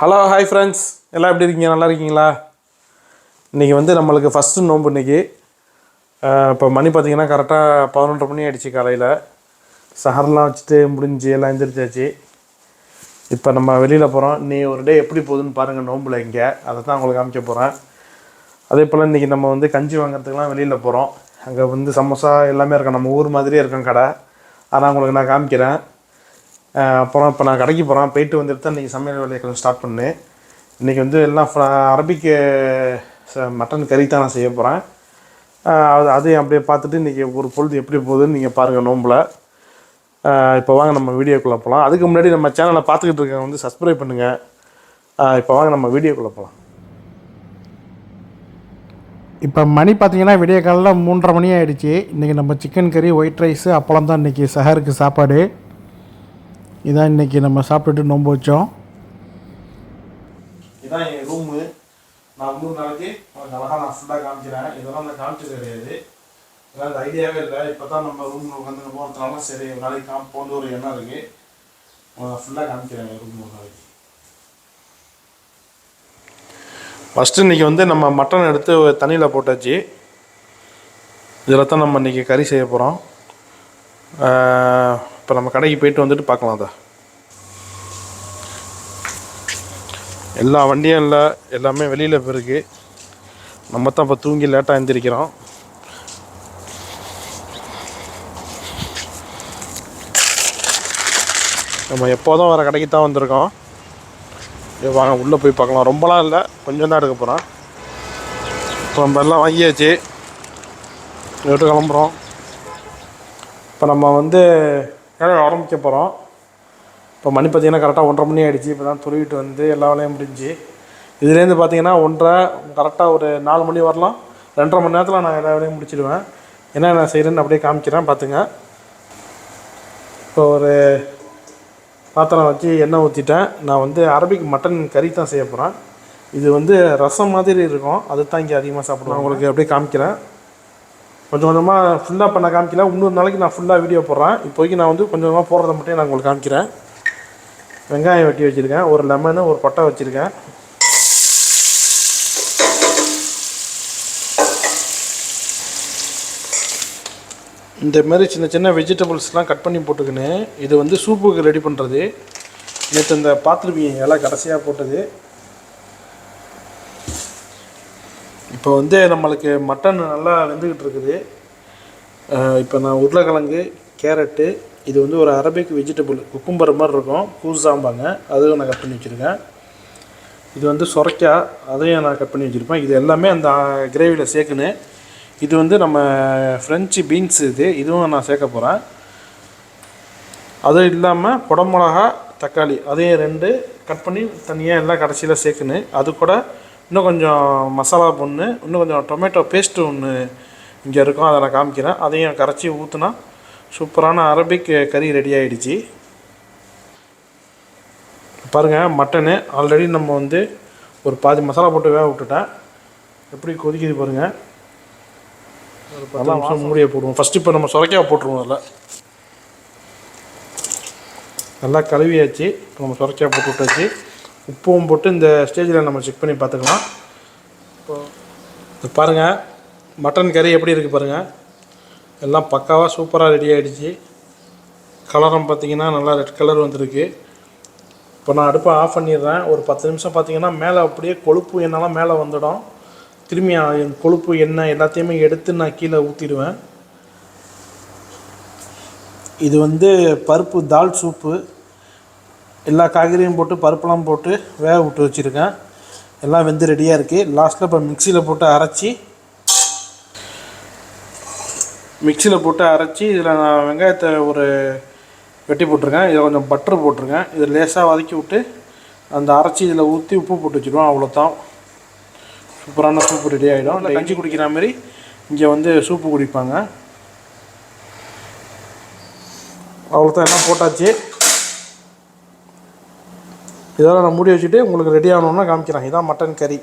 Hello hi friends எல்லாம் எப்படி இருக்கீங்க? நல்லா இருக்கீங்களா? இன்றைக்கி வந்து நம்மளுக்கு ஃபஸ்ட்டு நோன்பு இன்றைக்கி இப்போ மணி பார்த்தீங்கன்னா கரெக்டாக பதினொன்றரை மணி ஆகிடுச்சு காலையில். சஹர்லாம் வச்சுட்டு முடிஞ்சு எல்லாம் எந்திரிச்சாச்சு. இப்போ நம்ம வெளியில் போகிறோம் நீ ஒரு டே எப்படி போகுதுன்னு பாருங்கள் நோம்பில் இங்கே. அதை தான் உங்களுக்கு காமிக்க போகிறேன் அதே போல் இன்றைக்கி நம்ம வந்து கஞ்சி வாங்குறதுக்கெலாம் வெளியில் போகிறோம் அங்கே வந்து சமோசா எல்லாமே இருக்கும். நம்ம ஊர் மாதிரியே இருக்கும் கடை. அதான் உங்களுக்கு நான் காமிக்கிறேன். அப்புறம் இப்போ நான் கடைக்கு போகிறேன் போயிட்டு வந்துட்டு தான் இன்றைக்கி சமையல் வேலையை கொஞ்சம் ஸ்டார்ட் பண்ணேன். இன்றைக்கி வந்து எல்லாம் ஃப்ர- அரபிக்கு ச- மட்டன் கறி தான் நான் செய்ய போகிறேன் அது அதையும் அப்படியே பார்த்துட்டு இன்றைக்கி ஒரு பொழுது எப்படி போகுதுன்னு நீங்கள் பாருங்கள் நோம்பில். இப்போ வாங்க நம்ம வீடியோக்குள்ளே போகலாம் அதுக்கு முன்னாடி நம்ம சேனலை பார்த்துக்கிட்டு இருக்கவங்க வந்து சப்ஸ்கிரைப் பண்ணுங்கள் இப்போ வாங்க நம்ம வீடியோக்குள்ளே போகலாம் இப்போ மணி பார்த்தீங்கன்னா விடிய காலையில் மூன்றரை மணி ஆகிடுச்சி இன்றைக்கி நம்ம சிக்கன் கறி ஒயிட் ரைஸு அப்பளம் தான் இன்றைக்கி சஹருக்கு சாப்பாடு. இதான் இன்றைக்கி நம்ம சாப்பிட்டுட்டு நோன்பு வச்சோம். இதான் என் ரூமு நான் மூணு நாளைக்கு உங்களுக்கு அழகாக நான் ஃபுல்லாக காமிக்கிறேன். இதெல்லாம் நான் காமிச்சது கிடையாது. இதெல்லாம் அந்த ஐடியாவே இல்லை. இப்போ தான் நம்ம ரூமில் உட்காந்து போகிறதுனால சரி ஒரு நாளைக்கு காமிப்போன்னு ஒரு எண்ணம் இருக்குது உங்களுக்கு ஃபுல்லாக காமிக்கிறேன் என் ரூம் ஒரு நாளைக்கு. ஃபஸ்ட்டு இன்றைக்கி வந்து நம்ம மட்டன் எடுத்து தண்ணியில் போட்டாச்சு. இதில் தான் நம்ம இன்றைக்கி கறி செய்ய போகிறோம் இப்போ நம்ம கடைக்கு போயிட்டு வந்துட்டு பார்க்கலாம் அதை எல்லா வண்டியும் இல்லை எல்லாமே வெளியில் போயிருக்கு. நம்ம தான் இப்போ தூங்கி லேட்டாக எழுந்திரிக்கிறோம் நம்ம எப்போதும் வர கடைக்கு தான் வந்திருக்கோம். வாங்க உள்ளே போய் பார்க்கலாம். ரொம்பலாம் இல்லை கொஞ்சம் தான் எடுக்க போகிறோம் இப்போ நம்ம எல்லாம் வாங்கியாச்சு. வீட்டு கிளம்புறோம். இப்போ நம்ம வந்து வேலை ஆரம்பிக்க போகிறோம் இப்போ மணி பார்த்தீங்கன்னா கரெக்டாக ஒன்றரை மணி ஆகிடுச்சு இப்போ தான் துருவிட்டு வந்து எல்லா வேலையும் முடிஞ்சு. இதுலேருந்து பார்த்தீங்கன்னா ஒன்றரை கரெக்டாக ஒரு நாலு மணி வரலாம். ரெண்டரை மணி நேரத்தில் நான் எல்லா வேலையும் முடிச்சிடுவேன். என்ன நான் செய்கிறேன்னு அப்படியே காமிக்கிறேன் பார்த்துங்க இப்போ ஒரு பாத்திரம் வச்சு எண்ணெய் ஊற்றிட்டேன் நான் வந்து அரபிக் மட்டன் கறி தான் செய்ய போகிறேன் இது வந்து ரசம் மாதிரி இருக்கும். அது தான் இங்கே அதிகமாக சாப்பிடுவேன் உங்களுக்கு அப்படியே காமிக்கிறேன். கொஞ்சம் கொஞ்சமாக ஃபுல்லாக பண்ண காமிக்கல. இன்னொரு நாளைக்கு நான் ஃபுல்லாக வீடியோ போடுறேன். இப்போதைக்கு நான் வந்து கொஞ்சம் கொஞ்சமாக போடுறத மட்டும் நான் உங்களுக்கு காமிக்கிறேன். வெங்காயம் வெட்டி வச்சுருக்கேன். ஒரு லெமனு ஒரு பட்டை வச்சுருக்கேன். இந்த மாதிரி சின்ன சின்ன வெஜிடபிள்ஸ்லாம் கட் பண்ணி போட்டுக்கின்னு இது வந்து சூப்புக்கு ரெடி பண்ணுறது நேற்று இந்த பார்த்துருப்பீங்க இலை கடைசியாக போட்டது. இப்போ வந்து நம்மளுக்கு மட்டன் நல்லா வெந்துக்கிட்டு இருக்குது. இப்போ நான் உருளைக்கிழங்கு கேரட்டு இது வந்து ஒரு அரபிக் வெஜிடபிள் குக்கும்பர் மாதிரி இருக்கும் கூசாம்பாங்க அதுவும் நான் கட் பண்ணி வச்சுருக்கேன். இது வந்து சொரைக்காய் அதையும் நான் கட் பண்ணி வச்சுருப்பேன். இது எல்லாமே அந்த கிரேவியில் சேர்க்குன்னு. இது வந்து நம்ம ஃப்ரெஞ்சு பீன்ஸ் இது இதுவும் நான் சேர்க்க போகிறேன் அது இல்லாமல் குடமிளகா தக்காளி அதையும் ரெண்டு கட் பண்ணி தனியாக எல்லாம் கடைசியில் சேர்க்குன்னு. அது கூட இன்னும் கொஞ்சம் மசாலா பொண்ணு இன்னும் கொஞ்சம் டொமேட்டோ பேஸ்ட்டு ஒன்று இங்கே இருக்கும் அதை நான் காமிக்கிறேன். அதையும் கரைச்சி ஊற்றுனா சூப்பரான அரபிக் கறி ரெடி ஆகிடுச்சு பாருங்கள் மட்டனு ஆல்ரெடி நம்ம வந்து ஒரு பாதி மசாலா போட்டு வேக விட்டுட்டேன். எப்படி கொதிக்குது பாருங்கள் ஒரு பத்து நிமிஷம் மூடியை போடுவோம். ஃபஸ்ட்டு இப்போ நம்ம சுரைக்காய் போட்டுருவோம் அதில். நல்லா கழுவியாச்சு. இப்போ நம்ம சுரைக்காய் போட்டு விட்டாச்சு. உப்பும் போட்டு இந்த ஸ்டேஜில் நம்ம செக் பண்ணி பார்த்துக்கலாம். இப்போ பாருங்கள் மட்டன் கறி எப்படி இருக்குது பாருங்கள் எல்லாம் பக்காவாக சூப்பராக ரெடி ஆகிடுச்சு கலரும் பார்த்தீங்கன்னா நல்லா ரெட் கலர் வந்திருக்கு. இப்போ நான் அடுப்பை ஆஃப் பண்ணிடுறேன். ஒரு பத்து நிமிஷம் பார்த்தீங்கன்னா மேலே அப்படியே கொழுப்பு எண்ணெய்லாம் மேலே வந்துடும். திரும்பி என் கொழுப்பு எண்ணெய் எல்லாத்தையுமே எடுத்து நான் கீழே ஊற்றிடுவேன் இது வந்து பருப்பு தால் சூப்பு. எல்லா காய்கறியும் போட்டு பருப்பெல்லாம் போட்டு வேக விட்டு வச்சுருக்கேன். எல்லாம் வெந்து ரெடியாக இருக்குது லாஸ்ட்டில் இப்போ மிக்சியில் போட்டு அரைச்சி மிக்சியில் போட்டு அரைச்சி இதில் நான் வெங்காயத்தை ஒரு வெட்டி போட்டிருக்கேன். இதில் கொஞ்சம் பட்டர் போட்டிருக்கேன். இதை லேசாக வதக்கி விட்டு அந்த அரைச்சி இதில் ஊற்றி உப்பு போட்டு வச்சுருவோம். அவ்வளோதான் சூப்பரான சூப்பு ரெடி ஆகிடும் இல்லை கஞ்சி குடிக்கிற மாதிரி இங்கே வந்து சூப்பு குடிப்பாங்க. அவ்வளோதான் எல்லாம் போட்டாச்சு. இதெல்லாம் நான் மூடி வச்சுட்டு உங்களுக்கு ரெடி ஆகணுன்னா காமிக்கிறேன். இதான் மட்டன் கறி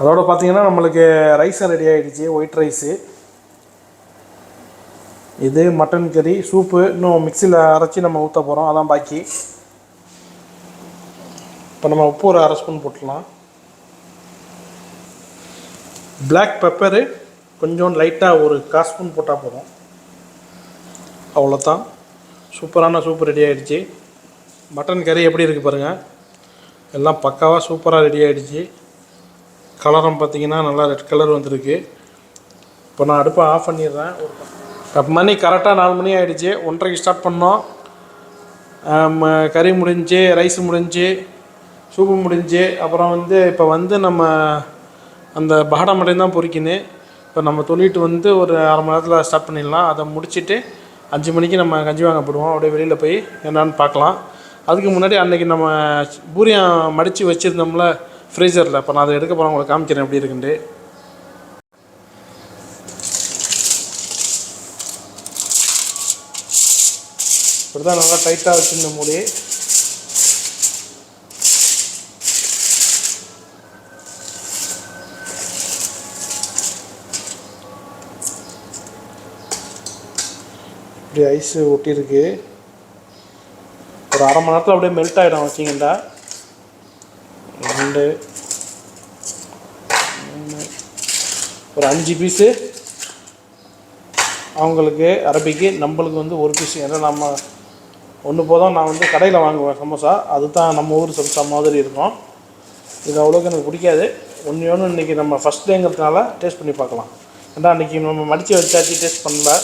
அதோட பார்த்தீங்கன்னா நம்மளுக்கு ரைஸும் ரெடி ஆகிடுச்சு ஒயிட் ரைஸு இது மட்டன் கறி சூப்பு இன்னும் மிக்சியில் அரைச்சி நம்ம ஊற்ற போகிறோம் அதான் பாக்கி. இப்போ நம்ம உப்பு ஒரு அரை ஸ்பூன் போட்டுடலாம். பிளாக் பெப்பரு கொஞ்சம் லைட்டாக ஒரு கால் ஸ்பூன் போட்டால் போதும். அவ்வளோதான் சூப்பரான சூப் ரெடி ஆகிடுச்சி மட்டன் கறி எப்படி இருக்குது பாருங்கள் எல்லாம் பக்காவாக சூப்பராக ரெடி ஆகிடுச்சு கலரும் பார்த்தீங்கன்னா நல்லா ரெட் கலர் வந்திருக்கு. இப்போ நான் அடுப்பை ஆஃப் பண்ணிடுறேன். ஒரு பத்து மணி கரெக்டாக நாலு மணி ஆகிடுச்சு ஒன்றரைக்கு ஸ்டார்ட் பண்ணோம். கறி முடிஞ்சு ரைஸ் முடிஞ்சு சூப்பு முடிஞ்சு அப்புறம் வந்து இப்போ வந்து நம்ம அந்த பகடா மட்டும் தான் பொரிக்கணும் இப்போ நம்ம தொழிட்டு வந்து ஒரு அரை மணி நேரத்தில் ஸ்டார்ட் பண்ணிடலாம். அதை முடிச்சுட்டு அஞ்சு மணிக்கு நம்ம கஞ்சி வாங்க போடுவோம். அப்படியே வெளியில் போய் என்னான்னு பார்க்கலாம். அதுக்கு முன்னாடி அன்றைக்கி நம்ம பூரியம் மடித்து வச்சுருந்தோம்ல ஃப்ரீசரில் இப்போ நான் அதை எடுக்க போகிறேன் உங்களுக்கு காமிக்கிறேன் எப்படி இருக்குன்ட்டு. இப்படி தான் நல்லா டைட்டாக வச்சுருந்த மூடி. இப்படி ஐஸு ஒட்டியிருக்கு. ஒரு அரை மணி நேரத்தில் அப்படியே மெல்ட் ஆகிடும் வச்சிங்கண்டா. ரெண்டு ஒரு அஞ்சு பீஸு அவங்களுக்கு அரபிக்கு நம்மளுக்கு வந்து ஒரு பீஸ் ஏன்னா நம்ம ஒன்று போதும் நான் வந்து கடையில் வாங்குவேன் சமோசா. அதுதான் நம்ம ஊர் சமோசா மாதிரி இருக்கும். இது அவ்வளோக்கு எனக்கு பிடிக்காது. ஒன்று ஒன்று இன்றைக்கி நம்ம ஃபஸ்ட் டேங்கிறதுனால டேஸ்ட் பண்ணி பார்க்கலாம். ஏன்னா அன்றைக்கி நம்ம மடித்து வச்சாச்சு டேஸ்ட் பண்ணல.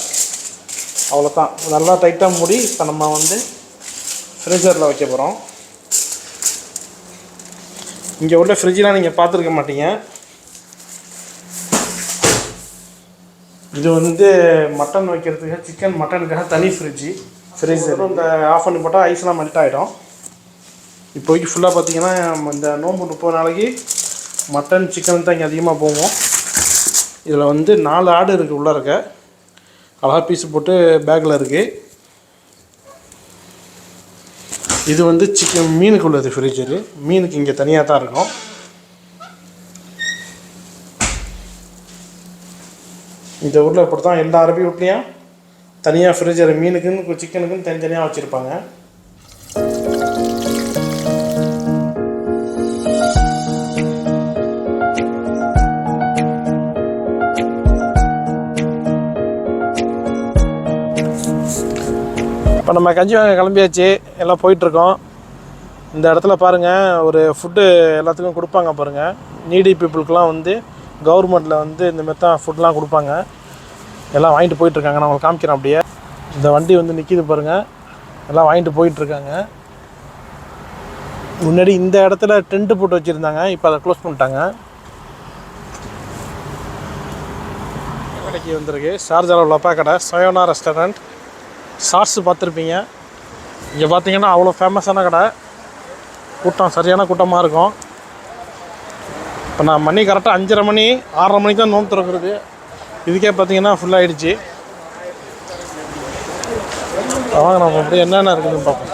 அவ்வளோதான் நல்லா டைட்டாக மூடி இப்போ நம்ம வந்து ஃப்ரீசரில் வைக்க போகிறோம் இங்கே உள்ள ஃப்ரிட்ஜெலாம் நீங்கள் பார்த்துருக்க மாட்டீங்க. இது வந்து மட்டன் வைக்கிறதுக்கு சிக்கன் மட்டனுக்காக தனி ஃப்ரிட்ஜு ஃப்ரீசர் இந்த ஆஃப் பண்ணி போட்டால் ஐஸ்லாம் மெல்ட் ஆகிடும் இப்போதைக்கு ஃபுல்லாக பார்த்தீங்கன்னா இந்த நோம்பு முப்பது நாளைக்கு மட்டன் சிக்கன் தான் இங்கே அதிகமாக போவோம் இதில் வந்து நாலு ஆடு இருக்குது உள்ளே இருக்க. அழகா பீஸ் போட்டு பேக்கில் இருக்குது இது வந்து சிக்கன் மீனுக்கு உள்ளது ஃப்ரிட்ஜரு மீனுக்கு இங்கே தனியாக தான் இருக்கும் இந்த ஊரில் இப்படி தான் எல்லா அரபி வீட்லேயும் தனியாக ஃப்ரிட்ஜர் மீனுக்குன்னு சிக்கனுக்குன்னு தனித்தனியாக வச்சுருப்பாங்க. இப்போ நம்ம கஞ்சி வாங்க கிளம்பியாச்சு. எல்லாம் போயிட்டுருக்கோம். இந்த இடத்துல பாருங்கள் ஒரு ஃபுட்டு எல்லாத்துக்கும் கொடுப்பாங்க பாருங்கள் நீடி பீப்புளுக்கெலாம் வந்து கவர்மெண்ட்டில் வந்து இந்த மாதிரி தான் ஃபுட்லாம் கொடுப்பாங்க. எல்லாம் வாங்கிட்டு போயிட்டுருக்காங்க. நான் உங்களுக்கு காமிக்கிறேன் அப்படியே. இந்த வண்டி வந்து நிற்கிது பாருங்கள் எல்லாம் வாங்கிட்டு போயிட்டுருக்காங்க. முன்னாடி இந்த இடத்துல டென்ட்டு போட்டு வச்சுருந்தாங்க. இப்போ அதை க்ளோஸ் பண்ணிட்டாங்க. கடைக்கு வந்திருக்கு. ஷார்ஜாவில் உள்ள அப்பா கடை சயோனா ரெஸ்டாரண்ட் ஷார்ட்ஸ் பார்த்துருப்பீங்க. இங்கே பார்த்தீங்கன்னா அவ்வளோ ஃபேமஸான கடை. கூட்டம் சரியான கூட்டமாக இருக்கும். இப்போ நான் மணி கரெக்டாக அஞ்சரை மணி ஆறரை மணிக்கு தான் நோம்பு திறக்கிறது. இதுக்கே பார்த்தீங்கன்னா ஃபுல் ஆகிடுச்சு வாங்க நம்ம அப்படியே என்னென்ன இருக்குதுன்னு பார்ப்போம்.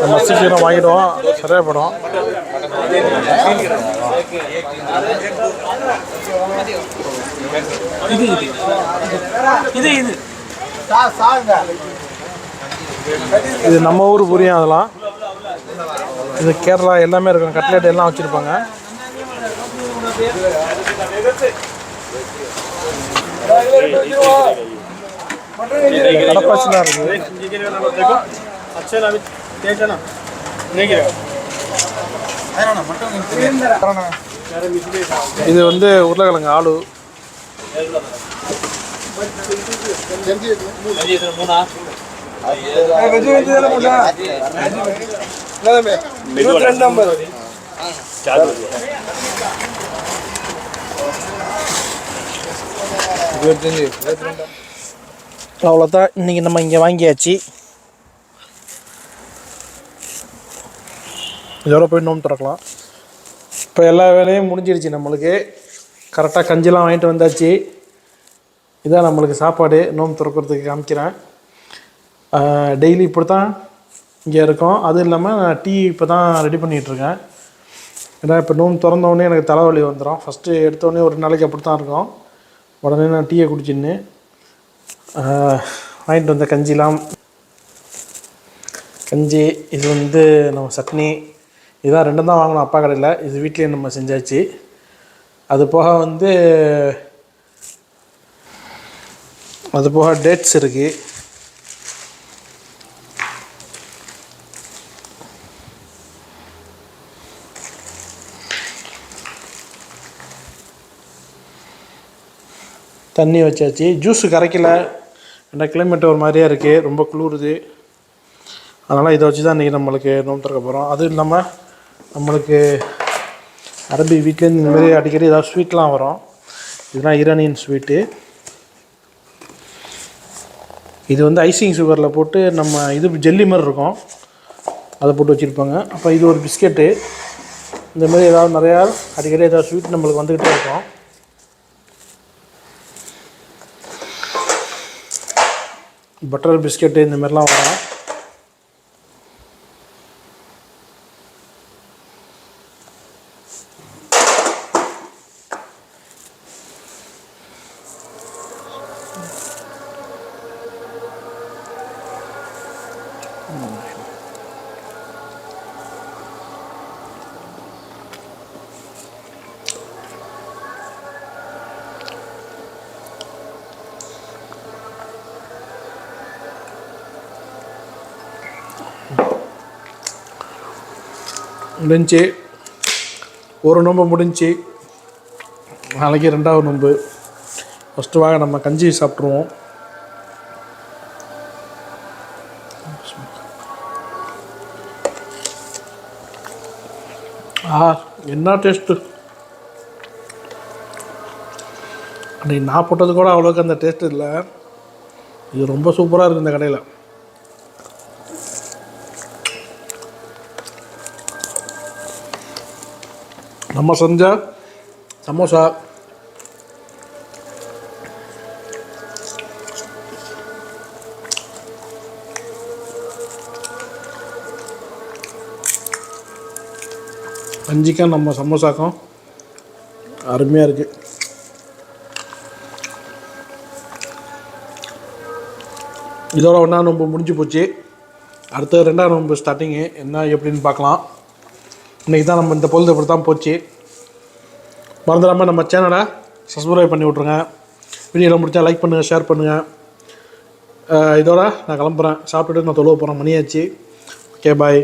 நம்ம சீக்கிரம் வாங்கிடுவோம். சரியா படம் இது நம்ம ஊர் புரியும் அதெல்லாம். இது கேரளா எல்லாமே இருக்கும் கட்லெட் எல்லாம் வச்சுருப்பாங்க. கடப்பாச்சுலாம் இருக்குது. இது வந்து உருளைக்கிழங்கு ஆளு. அவ்வளோதான் இன்றைக்கி நம்ம இங்கே வாங்கியாச்சு. இதோட போய் நோம்பு திறக்கலாம். இப்போ எல்லா வேலையும் முடிஞ்சிருச்சு நம்மளுக்கு. கரெக்டாக கஞ்சிலாம் வாங்கிட்டு வந்தாச்சு. இதான் நம்மளுக்கு சாப்பாடு. நோம்பு திறக்கிறதுக்கு காமிக்கிறேன். டெய்லி இப்படி தான் இங்கே இருக்கோம். அதுவும் இல்லாமல் நான் டீ இப்போ தான் ரெடி பண்ணிகிட்ருக்கேன். ஏன்னா இப்போ நோம்பு திறந்தோடனே எனக்கு தலைவலி வந்துடும் ஃபஸ்ட்டு எடுத்தோடனே ஒரு நாளைக்கு அப்படி தான் இருக்கும். உடனே நான் டீயை குடிச்சின்னு வாங்கிட்டு வந்த கஞ்சிலாம். கஞ்சி இது வந்து நம்ம சட்னி. இதான் ரெண்டும் தான் வாங்கினோம் அப்பா கடையில். இது வீட்லேயே நம்ம செஞ்சாச்சு. அது போக வந்து அது போக டேட்ஸ் இருக்குது தண்ணி வச்சாச்சு. ஜூஸு கரைக்கல. ரெண்டு கிலோமீட்டர் ஒரு மாதிரியாக இருக்குது ரொம்ப குளிருது. அதனால் இதை வச்சு தான் இன்றைக்கி நம்மளுக்கு நோம்பு திறக்க போகிறோம் அதுவும் இல்லாமல் நம்மளுக்கு அரபி வீக்கெண்ட் இந்த மாதிரி அடிக்கடி ஏதாவது ஸ்வீட்லாம் வரும். இதுதான் ஈரானியன் ஸ்வீட்டு இது வந்து ஐசிங் சுகரில் போட்டு நம்ம இது ஜெல்லி மாதிரி இருக்கும். அதை போட்டு வச்சுருப்பாங்க. அப்போ இது ஒரு பிஸ்கெட்டு இந்த மாதிரி ஏதாவது நிறையா அடிக்கடி ஏதாவது ஸ்வீட் நம்மளுக்கு வந்துக்கிட்டே இருக்கும். பட்டர் பிஸ்கெட்டு இந்த மாதிரிலாம் வரும். முடிஞ்சு ஒரு நோம்பு முடிஞ்சு நாளைக்கு ரெண்டாவது நோம்பு. ஃபஸ்ட்டு வாங்க நம்ம கஞ்சி சாப்பிட்ருவோம் ஆ என்ன டேஸ்ட்டு அன்றைக்கி நான் போட்டது கூட அவ்வளோக்கு அந்த டேஸ்ட் இல்லை. இது ரொம்ப சூப்பராக இருக்குது இந்த கடையில். நம்ம செஞ்ச சமோசா. கஞ்சிக்கும் நம்ம சமோசாக்கும். அருமையாக இருக்குது இதோட ஒன்றா ரொம்ப முடிஞ்சு போச்சு. அடுத்த ரெண்டாம் நோம்பு ஸ்டார்டிங்கு என்ன எப்படின்னு பார்க்கலாம். இன்றைக்கி தான் நம்ம இந்த பொழுது இப்படி தான் போச்சு. மறந்துடாமல் நம்ம சேனலை சப்ஸ்கிரைப் பண்ணி விட்ருங்க வீடியோவில் முடித்தா லைக் பண்ணுங்கள் ஷேர் பண்ணுங்கள் இதோட நான் கிளம்புறேன். சாப்பிட்டுட்டு நான் தொழுவ போகிறேன் மணியாச்சு ஓகே பாய்